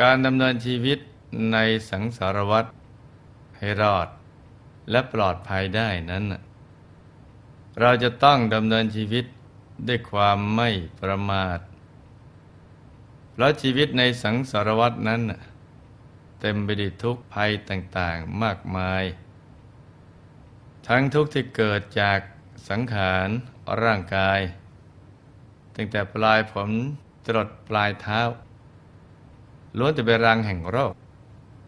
การดำเนินชีวิตในสังสารวัฏให้รอด และปลอดภัยได้นั้น เราจะต้องดำเนินชีวิตด้วยความไม่ประมาทเพราะชีวิตในสังสารวัฏนั้น เต็มไปด้วยทุกข์ภัยต่างๆมากมาย ทั้งทุกข์ที่เกิดจากสังขารร่างกาย ตั้งแต่ปลายผมจรดปลายเท้า ล้วนจะเป็นรังแห่งโรค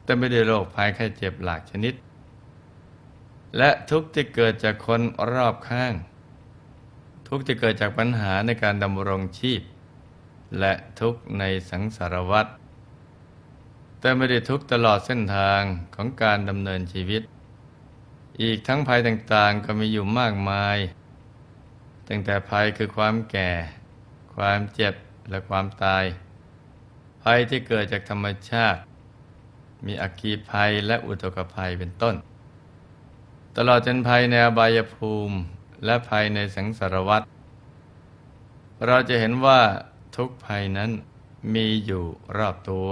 แต่ไม่ได้โรคภัยแค่เจ็บหลากชนิด และทุกข์ที่เกิดจากคนรอบข้าง ทุกข์ที่เกิดจากปัญหาในการดำรงชีพ และทุกข์ในสังสารวัฏแต่ไม่ได้ทุกข์ตลอดเส้นทางของการดำเนินชีวิต อีกทั้งภัยต่างๆก็มีอยู่มากมาย ตั้งแต่ภัยคือความแก่ ความเจ็บและความตาย ภัยที่เกิดจากธรรมชาติ มีอัคคีภัยและอุทกภัยเป็นต้น ตลอดจนภัยในอบายภูมิและภัยในสังสารวัฏเราจะเห็นว่าทุกภัยนั้นมีอยู่รอบตัว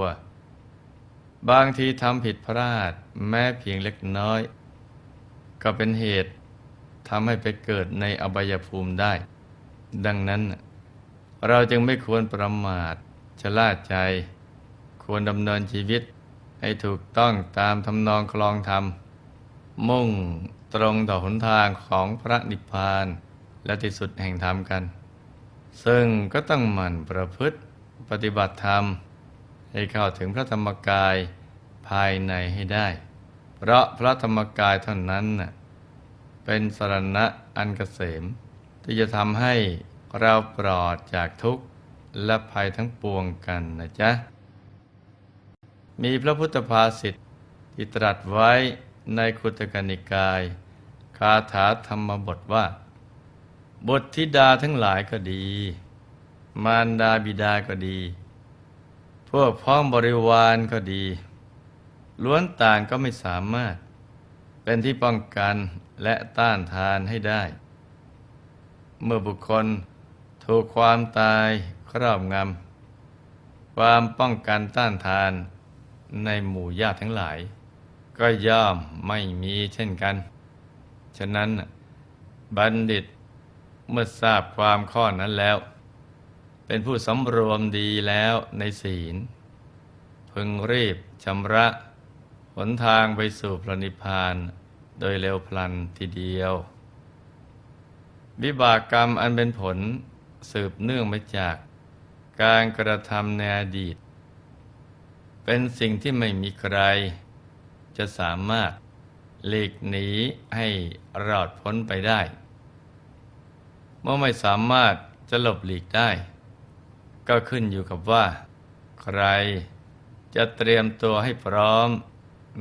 บางทีทำผิดพลาดแม้เพียงเล็กน้อย ก็เป็นเหตุทำให้ไปเกิดในอบายภูมิได้ ดังนั้น เราจึงไม่ควรประมาท ชะล่าใจ ควรดำเนินชีวิตให้ถูกต้องตามทำนองคลองธรรม มุ่งตรงต่อหนทางของพระนิพพาน และที่สุดแห่งธรรมกัน ซึ่งก็ต้องหมั่นประพฤติปฏิบัติธรรม ให้เข้าถึงพระธรรมกายภายในให้ได้ เพราะพระธรรมกายเท่านั้นน่ะเป็นสรณะอันเกษม ที่จะทำให้เราปลอดจากทุกข์ และภัยทั้งปวงกันนะจ๊ะ มีพระพุทธภาษิตที่ตรัสไว้ในคุตกนิกาย คาถาธรรมบทว่า บทธิดาทั้งหลายก็ดี มารดาบิดาก็ดี พวกพ้องบริวารก็ดี ล้วนต่างก็ไม่สามารถ เป็นที่ป้องกันและต้านทานให้ได้ เมื่อบุคคลถูกความตาย ครอบงำความป้องกันต้านทานในหมู่ญาติทั้งหลาย ก็ย่อมไม่มีเช่นกัน ฉะนั้นบัณฑิตเมื่อทราบความข้อนั้นแล้ว เป็นผู้สำรวมดีแล้วในศีล พึงรีบชำระหนทางไปสู่พระนิพพานโดยเร็วพลันทีเดียว วิบากกรรมอันเป็นผลสืบเนื่องมาจาก การกระทำในอดีต เป็นสิ่งที่ไม่มีใคร จะสามารถหลีกหนีให้รอดพ้นไปได้ เมื่อไม่สามารถจะหลบหลีกได้ ก็ขึ้นอยู่กับว่า ใครจะเตรียมตัวให้พร้อม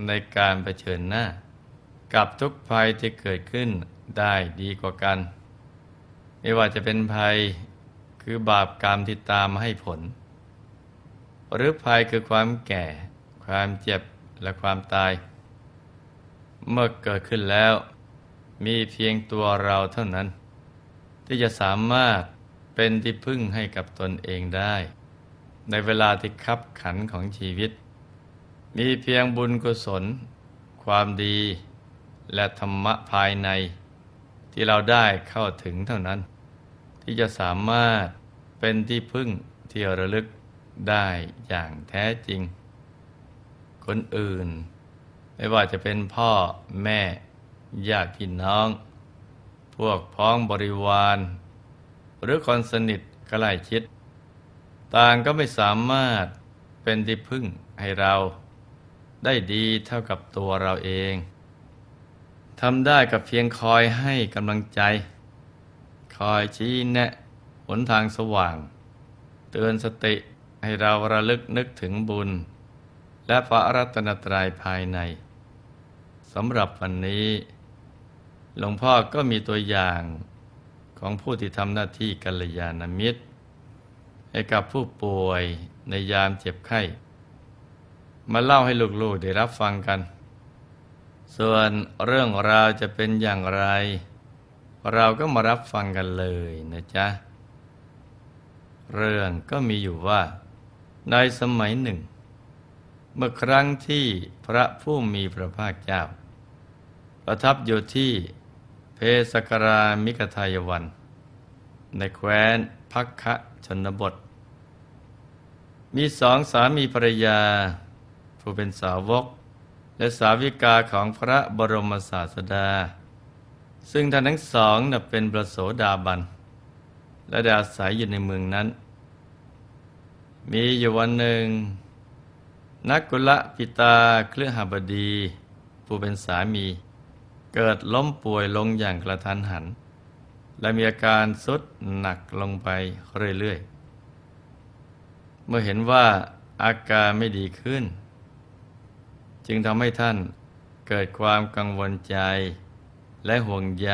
ในการเผชิญหน้า กับทุกภัยที่เกิดขึ้นได้ดีกว่ากัน ไม่ว่าจะเป็นภัย คือบาปกรรมที่ตามมาให้ผล หรือภัยคือความแก่ ความเจ็บและความตาย เมื่อเกิดขึ้นแล้ว มีเพียงตัวเราเท่านั้น ที่จะสามารถเป็นที่พึ่งให้กับตนเองได้ ในเวลาที่คับขันของชีวิต มีเพียงบุญกุศล ความดี และธรรมะภายใน ที่เราได้เข้าถึงเท่านั้น ที่จะสามารถเป็นที่พึ่งที่ระลึกได้อย่างแท้จริง คนอื่น ไม่ว่าจะเป็นพ่อแม่ญาติพี่น้อง พวกพ้องบริวาร หรือคนสนิทใกล้ชิด ต่างก็ไม่สามารถเป็นที่พึ่งให้เราได้ดีเท่ากับตัวเราเองทำได้กับเพียงคอยให้กำลังใจ คอยชี้แนะหนทางสว่าง เตือนสติให้เราระลึกนึกถึงบุญ และพระรัตนตรัยภายในสำหรับวันนี้ หลวงพ่อก็มีตัวอย่างของผู้ที่ทำหน้าที่กัลยาณมิตร ให้กับผู้ป่วยในยามเจ็บไข้ มาเล่าให้ลูกๆได้รับฟังกัน ส่วนเรื่องราวจะเป็นอย่างไร เราก็มารับฟังกันเลยนะจ๊ะ เรื่องก็มีอยู่ว่า ในสมัยหนึ่ง เมื่อครั้งที่พระผู้มีพระภาคเจ้า ประทับอยู่ที่เพสกรามิกทายวัน ในแคว้นพักคะชนบท มีสองสามีภรรยา ผู้เป็นสาวก และสาวิกาของพระบรมศาสดา ซึ่งท่านทั้งสองเป็นประโสดาบัน และได้อาศัยอยู่ในเมืองนั้น มีอยู่วันหนึ่ง นักกุละปิตาเครือหบดี ผู้เป็นสามี เกิดล้มป่วยลงอย่างกระทันหัน และมีอาการสุดหนักลงไปเรื่อยๆ เมื่อเห็นว่าอาการไม่ดีขึ้น จึงทำให้ท่านเกิดความกังวลใจ และห่วงใย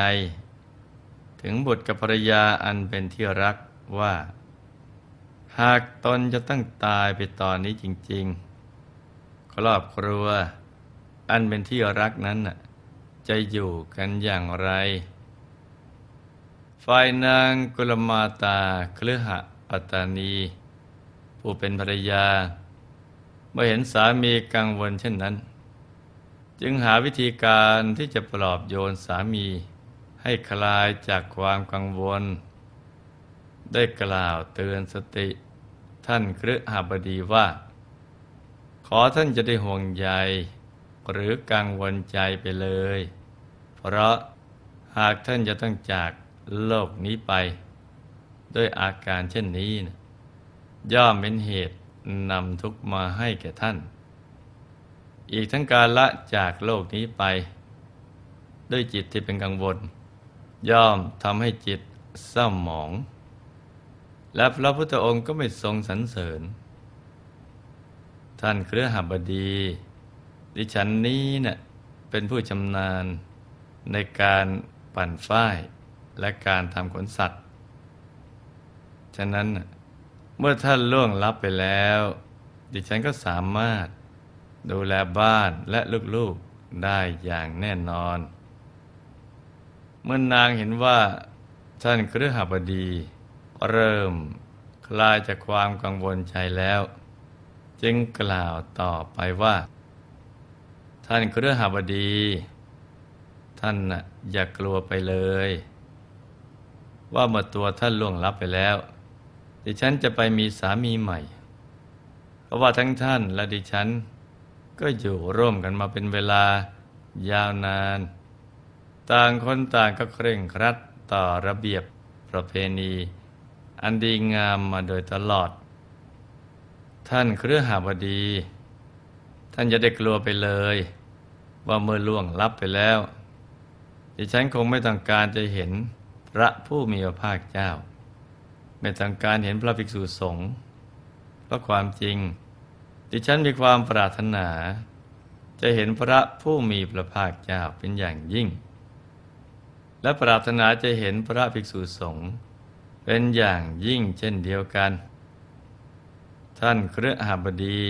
ถึงบุตรกับภรรยาอันเป็นที่รักว่า หากตนจะต้องตายไปตอนนี้จริง ๆ ครอบครัว อันเป็นที่รักนั้นจะอยู่กันอย่างไร ฝ่ายนางกุลมาตาเครือหะปัตตานี ผู้เป็นภรรยา เมื่อเห็นสามีกังวลเช่นนั้น จึงหาวิธีการที่จะปลอบโยนสามี ให้คลายจากความกังวล ได้กล่าวเตือนสติ ท่านครหบดีว่า ขอท่านจะได้ห่วงใยหรือกังวลใจไปเลย เพราะหากท่านจะต้องจากโลกนี้ไป ด้วยอาการเช่นนี้นะย่อมเป็นเหตุนำทุกข์มาให้แก่ท่าน อีกทั้งการละจากโลกนี้ไป ด้วยจิตที่เป็นกังวล ย่อมทำให้จิตเศร้าหมอง และพระพุทธองค์ก็ไม่ทรงสรรเสริญ ท่านเครือหบดี ดิฉันนี้เนะ่ะเป็นผู้ชำนาญในการปั่นฝ้ายและการทำขนสัตว์ ฉะนั้นเมื่อท่านล่วงลับไปแล้ว ดิฉันก็สามารถ ดูแลบ้านและลูกๆได้อย่างแน่นอน เมื่อนางเห็นว่าท่านเครือหบดี เริ่มคลายจากความกังวลใจแล้ว จึงกล่าวต่อไปว่า ท่านเครือหบดี ท่านน่ะอย่ากลัวไปเลย ว่าเมื่อตัวท่านล่วงลับไปแล้ว ดิฉันจะไปมีสามีใหม่ เพราะว่าทั้งท่านและดิฉัน ก็อยู่ร่วมกันมาเป็นเวลายาวนาน ต่างคนต่างก็เคร่งครัดต่อระเบียบประเพณี อันดีงามมาโดยตลอด ท่านเครือหาบดี ท่านจะได้กลัวไปเลย ว่าเมื่อล่วงลับไปแล้วดิฉันคงไม่ต้องการจะเห็นพระผู้มีพระภาคเจ้า ไม่ต้องการเห็นพระภิกษุสงฆ์เพราะความจริง ดิฉันมีความปรารถนา จะเห็นพระผู้มีพระภาคเจ้าเป็นอย่างยิ่ง และปรารถนาจะเห็นพระภิกษุสงฆ์เป็นอย่างยิ่งเช่นเดียวกัน ท่านเครือหบดี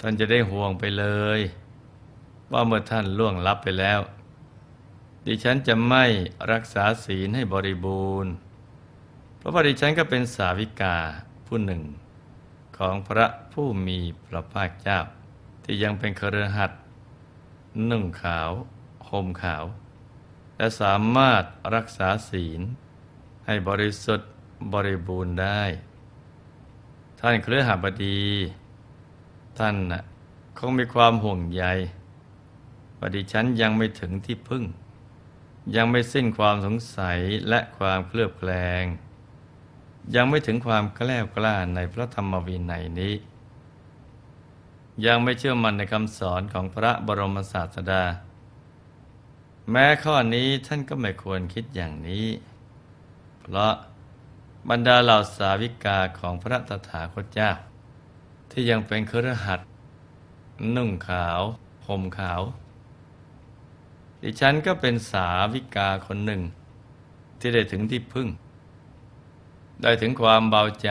ท่านจะได้ห่วงไปเลย ว่าเมื่อท่านล่วงลับไปแล้ว ดิฉันจะไม่รักษาศีลให้บริบูรณ์ เพราะว่าดิฉันก็เป็นสาวิกาผู้หนึ่ง ของพระผู้มีพระภาคเจ้า ที่ยังเป็นเครือหัดนุ่งขาวห่มขาว และสามารถรักษาศีล ให้บริสุทธิ์บริบูรณ์ได้ ท่านเครือหบดี ท่านน่ะคงมีความห่วงใยว่าดิฉันยังไม่ถึงที่พึ่ง ยังไม่สิ้นความสงสัยและความเคลือบแคลง ยังไม่ถึงความแกล้วกล้าในพระธรรมวินัยนี้ ยังไม่เชื่อมั่นในคำสอนของพระบรมศาสดา แม้ข้อนี้ท่านก็ไม่ควรคิดอย่างนี้ เพราะบรรดาเหล่าสาวิกาของพระตถาคตเจ้า ที่ยังเป็นเครือหัดนุ่งขาวห่มขาว ดิฉันก็เป็นสาวิกาคนหนึ่ง ที่ได้ถึงที่พึ่ง ได้ถึงความเบาใจ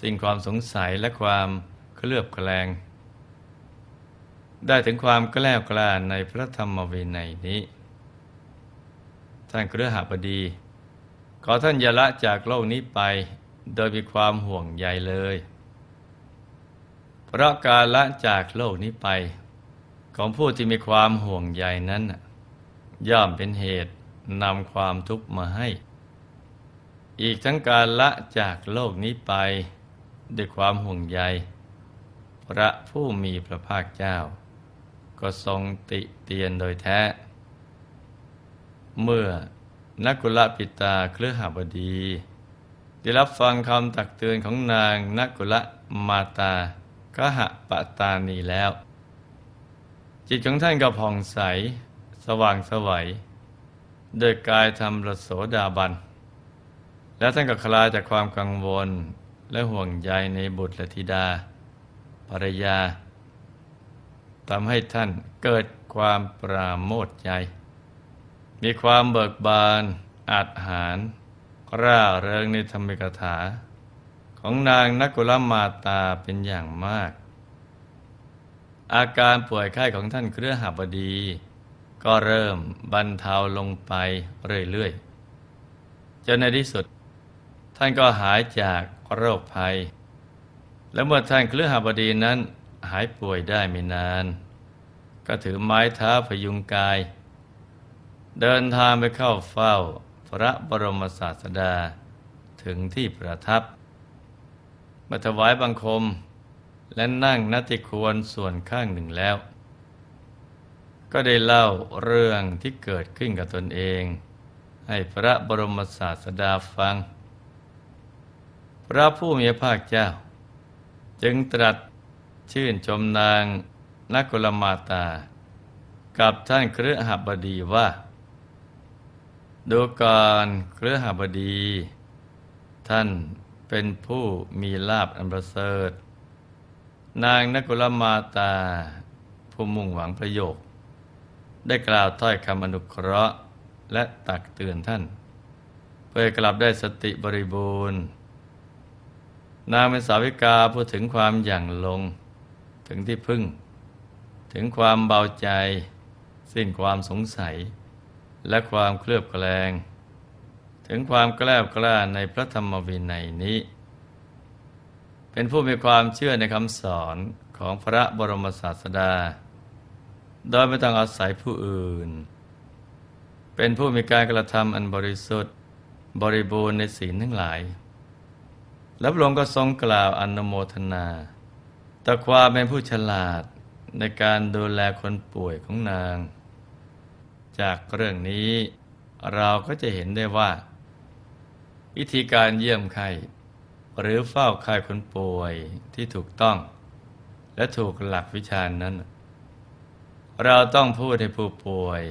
สิ่งความสงสัยและความเคลือบแคลง ได้ถึงความแกล้วกล้าในพระธรรมวินัยนี้ ท่านเครือหาบดี ขอท่านอย่าละจากโลกนี้ไปโดยมีความห่วงใยเลย เพราะการละจากโลกนี้ไป ของผู้ที่มีความห่วงใยนั้น ย่อมเป็นเหตุนำความทุกข์มาให้ อีกทั้งการละจากโลกนี้ไป ด้วยความห่วงใย พระผู้มีพระภาคเจ้า ก็ทรงติเตียนโดยแท้ เมื่อนักกุลปิตาเครือหบดี ได้รับฟังคำตักเตือนของนางนักกุลมาตากหะปะตานีแล้ว จิตของท่านก็ผ่องใส สว่างสวัยโดยกายทำรสโสดาบัน แล้วท่านก็คลายจากความกังวลและห่วงใยในบุตรและธิดาภรรยาทำให้ท่านเกิดความปราโมทใจ มีความเบิกบานอาจหารร่าเริงในธรรมิกถา ของนางนักกุลมาตาเป็นอย่างมาก อาการป่วยไข้ของท่านเครือหบดี ก็เริ่มบรรเทาลงไปเรื่อยๆจนในที่สุด ท่านก็หายจากโรคภัย และเมื่อท่านเครือหบดีนั้นหายป่วยได้ไม่นาน ก็ถือไม้เท้าพยุงกาย เดินทางไปเข้าเฝ้าพระบรมศาสดาถึงที่ประทับมาถวายบังคมและนั่งนัติควรส่วนข้างหนึ่งแล้ว ก็ได้เล่าเรื่องที่เกิดขึ้นกับตนเอง ให้พระบรมศาสดาฟัง พระผู้มีพระภาคเจ้า จึงตรัสชื่นชมนางนักกุลมาตา กับท่านเครือหบดีว่า ดูก่อนเครือหบดี ท่านเป็นผู้มีลาบอันประเสริฐ นางนักกุลมาตา ผู้มุ่งหวังประโยชน์ได้กล่าวถ้อยคำอนุเคราะห์และตักเตือนท่าน เพื่อกลับได้สติบริบูรณ์ นางเป็นสาวิกาพูดถึงความอย่างลง ถึงที่พึ่ง ถึงความเบาใจ สิ้นความสงสัย และความเคลือบแคลง ถึงความกล้ากล้าในพระธรรมวินัยนี้ เป็นผู้มีความเชื่อในคำสอนของพระบรมศาสดา โดยไม่ต้องอาศัยผู้อื่น เป็นผู้มีการกระทำอันบริสุทธิ์ บริบูรณ์ในศีลทั้งหลาย และพระองค์ก็ทรงกล่าวอนโมทนาต่ความเป็นผู้ฉลาดในการดูแลคนป่วยของนาง จากเรื่องนี้เราก็จะเห็นได้ว่า วิธีการเยี่ยมไข้หรือเฝ้าไข้คนป่วยที่ถูกต้อง และถูกหลักวิชานั้น เราต้องพูดให้ผู้ป่วย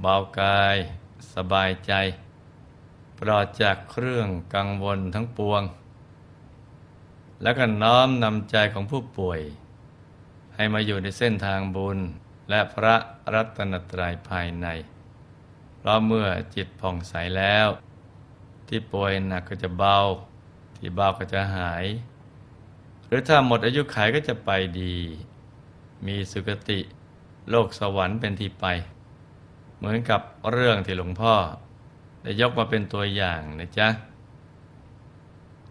เบากาย สบายใจ ปลอดจากเครื่องกังวลทั้งปวง แล้วก็น้อมนำใจของผู้ป่วย ให้มาอยู่ในเส้นทางบุญ และพระรัตนตรัยภายใน เพราะเมื่อจิตผ่องใสแล้ว ที่ป่วยหนักก็จะเบา ที่เบาก็จะหาย หรือถ้าหมดอายุขัยก็จะไปดี มีสุคติโลกสวรรค์เป็นที่ไป เหมือนกับเรื่องที่หลวงพ่อ ได้ยกมาเป็นตัวอย่างนะจ๊ะ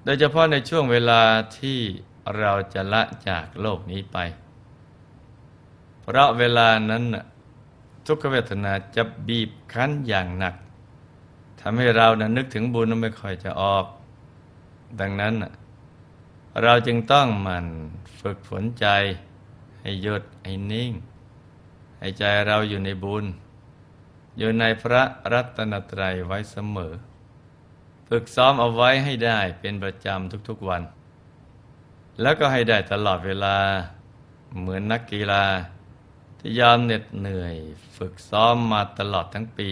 โดยเฉพาะในช่วงเวลาที่เราจะละจากโลกนี้ไป เพราะเวลานั้นทุกขเวทนาจะบีบคั้นอย่างหนักทำให้เรานะนึกถึงบุญนั้นไม่ค่อยจะออก ดังนั้น เราจึงต้องหมันฝึกฝนใจ ให้หยุดให้นิ่ง ให้ใจเราอยู่ในบุญ อยู่ในพระรัตนตรัยไว้เสมอ ฝึกซ้อมเอาไว้ให้ได้เป็นประจำทุกๆวัน แล้วก็ให้ได้ตลอดเวลาเหมือนนักกีฬา ที่ยอมเหน็ดเหนื่อย ฝึกซ้อมมาตลอดทั้งปี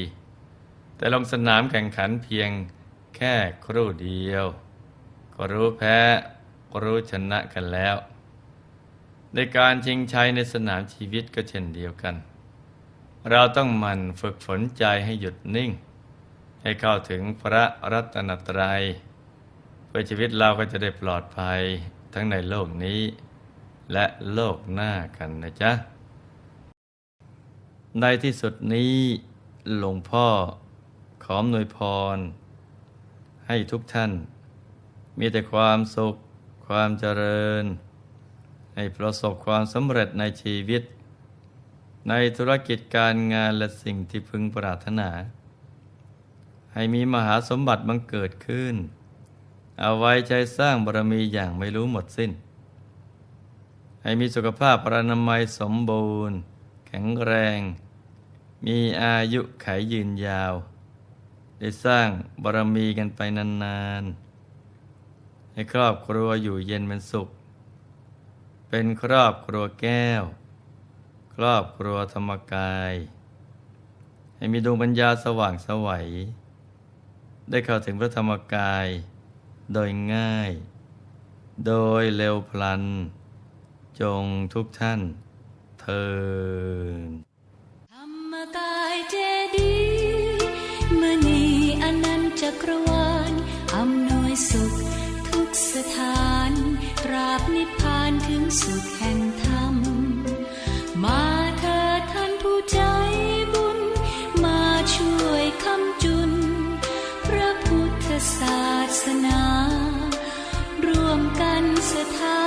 แต่ลงสนามแข่งขันเพียงแค่ครู่เดียว ก็รู้แพ้ก็รู้ชนะกันแล้ว ในการชิงชัยในสนามชีวิตก็เช่นเดียวกัน เราต้องมันฝึกฝนใจให้หยุดนิ่ง ให้เข้าถึงพระรัตนตรัย เพื่อชีวิตเราก็จะได้ปลอดภัยทั้งในโลกนี้ และโลกหน้ากันนะจ๊ะ ในที่สุดนี้หลวงพ่อขออำนวยพร ให้ทุกท่าน มีแต่ความสุข ความเจริญ ให้ประสบความสำเร็จในชีวิต ในธุรกิจการงานและสิ่งที่พึงปรารถนา ให้มีมหาสมบัติบังเกิดขึ้น เอาไว้ใจสร้างบารมีอย่างไม่รู้หมดสิ้น ให้มีสุขภาพปรานามัยสมบูรณ์ แข็งแรง มีอายุไขยืนยาว ได้สร้างบารมีกันไปนานๆ ให้ครอบครัวอยู่เย็นเป็นสุข เป็นครอบครัวแก้ว ครอบครัวธรรมกายให้มีดวงปัญญาสว่างสวัย ได้เข้าถึงพระธรรมกาย โดยง่าย โดยเร็วพลัน จงทุกท่านเทินธรรมกายเจดีมณีอนันตจักรวาลอำนวยสุขทุกสถานตราบนิพพานถึงสุขแห่งธรรม มาเถิดท่านผู้ใจ ศาสนา ร่วมกันสถา